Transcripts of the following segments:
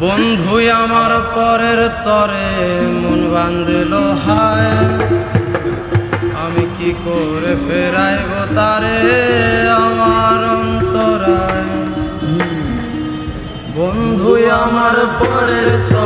বন্ধুই আমার পরের তরে মন বান্ধিল হায়। আমি কি করে ফেরাইব তারে আমার অন্তরায়? বন্ধু আমার পরের তরে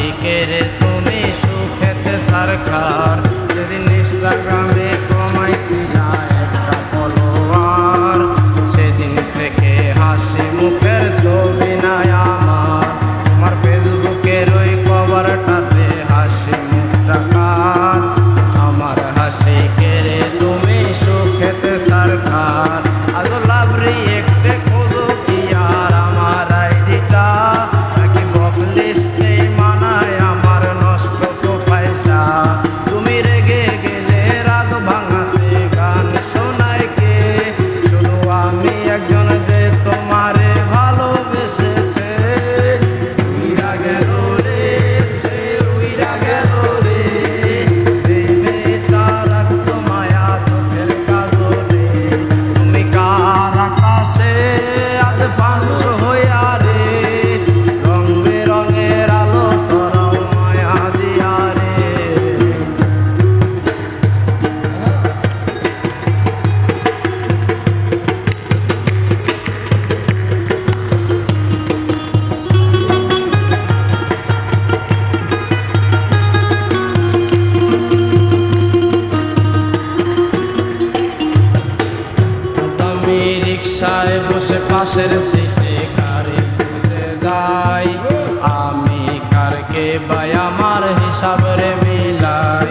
আশিকের তুমি সুখেতে সরকার যেদিন ইনস্টাগ্রামে কমাইছি না একটা ফলোয়ার সেদিন থেকে হাসি মুখে রিক্সায় বসে পাশের সিটে কারে ঘুরে যাই? আমি কারকে বাই আমার হিসাব রে মিলাই?